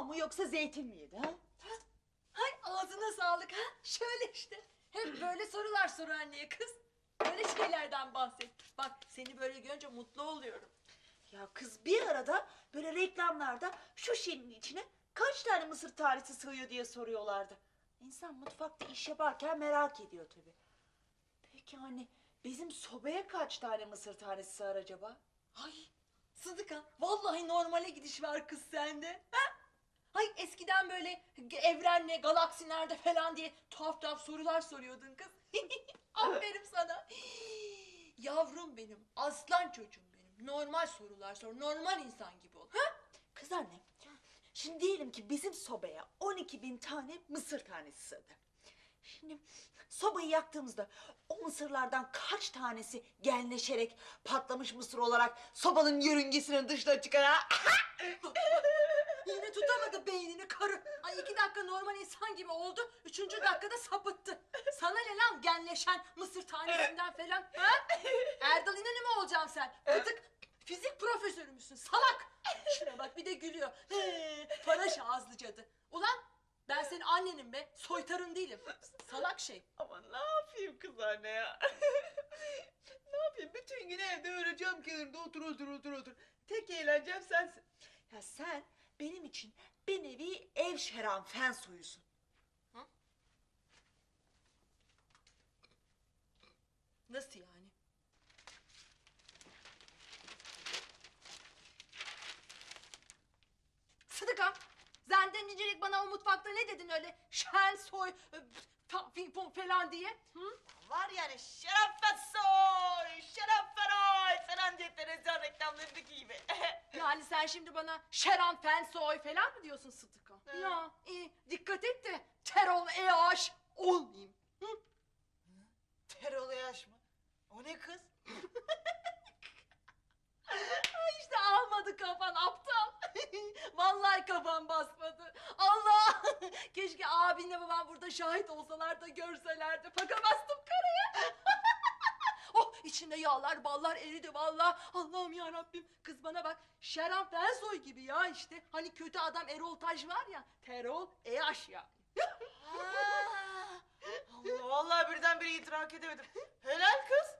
limon mu yoksa zeytin mi yedi ha? Hay ağzına sağlık ha. Şöyle işte. Hep böyle sorular sor anneye kız. Böyle şeylerden bahset. Bak seni böyle görünce mutlu oluyorum. Ya kız bir arada böyle reklamlarda şu şişenin içine kaç tane mısır tanesi sığıyor diye soruyorlardı. İnsan mutfakta iş yaparken merak ediyor tabii. Peki hani bizim sobaya kaç tane mısır tanesi sığar acaba? Ay Sıdıka vallahi normale gidiş var kız sende. Ha? Ay eskiden böyle evrenle galaksi nerede falan diye tuhaf tuhaf sorular soruyordun kız. Aferin sana. Yavrum benim, aslan çocuğum benim. Normal sorular sor, normal insan gibi ol. Ha? Kız anne, şimdi diyelim ki bizim sobaya 12 bin tane mısır tanesi sığdı. Şimdi sobayı yaktığımızda o mısırlardan kaç tanesi genleşerek patlamış mısır olarak sobanın yörüngesinin dışına çıkar ha? Yine tutamadı beynini karı. Ay iki dakika normal insan gibi oldu. Üçüncü dakikada sapıttı. Sana ne lan genleşen mısır tanesinden falan? Ha? Erdal İnanı mı olacaksın sen? Fıtık fizik profesörü müsün? Salak. Şuna bak bir de gülüyor. He, para ağızlı cadı. Ulan ben senin annenim be. Soytarın değilim. Salak şey. Ama ne yapayım kız anne ya? ne yapayım? Bütün gün evde öyle cam kenarında otur otur otur otur. Tek eğlencem sensin. Ya sen benim için bir nevi ev şeran fen soyusun. Nasıl yani? Sıdıka, zenden nicelik bana o mutfakta ne dedin öyle şen soy, e, ta- falan diye? Hı? Var yani şerefet soy, şerefet oy falan diye televizyon reklamlarındaki gibi. Yani sen şimdi bana şeran fen soy falan mı diyorsun Sıdıka? Hı. Ya iyi, dikkat et de terol eaş olmayayım. Terol yaş mı? O ne kız? Ay işte almadı kafan aptal. Vallahi kafam basmadı. Allah! Keşke abinle babam burada şahit olsalar da görselerdi. Paka bastım karaya. İçinde yağlar ballar eridi vallahi. Allah'ım ya Rabbim. Kız bana bak. Şeran Fensoy gibi ya işte. Hani kötü adam Erol Taş var ya. Terol Eyaş yani. Allah vallahi birdenbire idrak edemedim. Helal kız.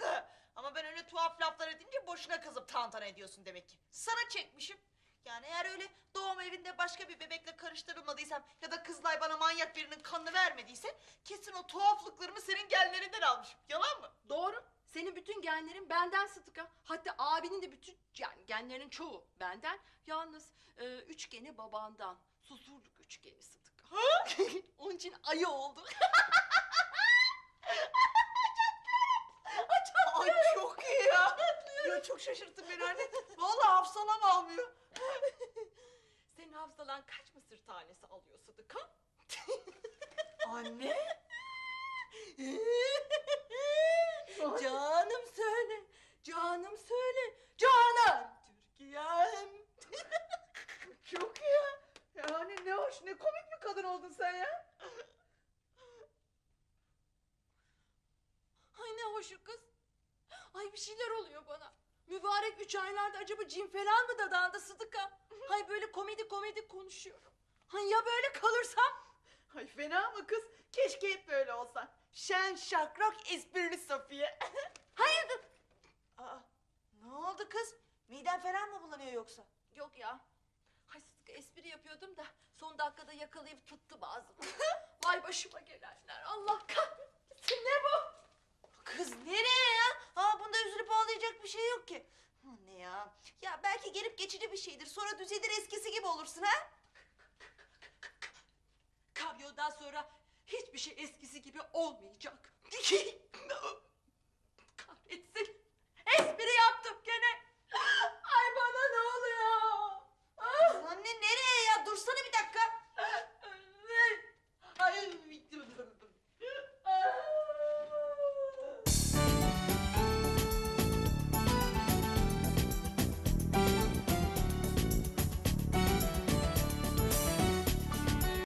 Ama ben öyle tuhaf laflar edince boşuna kızıp tantana ediyorsun demek ki. Sana çekmişim. Yani eğer öyle doğum evinde başka bir bebekle karıştırılmadıysam ya da kızlay bana manyak birinin kanını vermediyse kesin o tuhaflıklarımı senin genlerinden almışım. Yalan mı? Doğru. Senin bütün genlerin benden Sıtıka. Hatta abinin de bütün yani genlerinin çoğu benden. Yalnız e, üç geni babandan. Susurluk üçgeni Sıtıka. Onun için ayı oldu. Ay çok iyi ya. ya çok şaşırttın beni anne. Vallahi hafsalam almıyor. Senin hafızalan kaç mısır tanesi alıyor Sıtıka? Anne. Canım söyle. Canım söyle. Canım. Türkiye'm. Çok iyi ya. Yani ne hoş ne komik bir kadın oldun sen ya. Ay ne hoşu kız. Ay bir şeyler oluyor bana. Mübarek üç aylarda acaba cin falan mı dadandı Sıdıka? Hay böyle komedi komedi konuşuyorum. Hay ya böyle kalırsam? Ay fena mı kız? Keşke hep böyle olsan. Şen şakrak esprili Safiye. Hayır. Aa, ne oldu kız? Miden falan mı bulanıyor yoksa? Yok ya. Hay Sıdıka espri yapıyordum da son dakikada yakalayıp tuttu ağzımı. Vay başıma gelenler. Allah kahretsin ne bu? Kız nereye ya? Aa bunda üzülüp ağlayacak bir şey yok ki. Anne ya. Ya belki gelip geçici bir şeydir. Sonra düzelir eskisi gibi olursun ha? Kamyondan sonra hiçbir şey eskisi gibi olmayacak.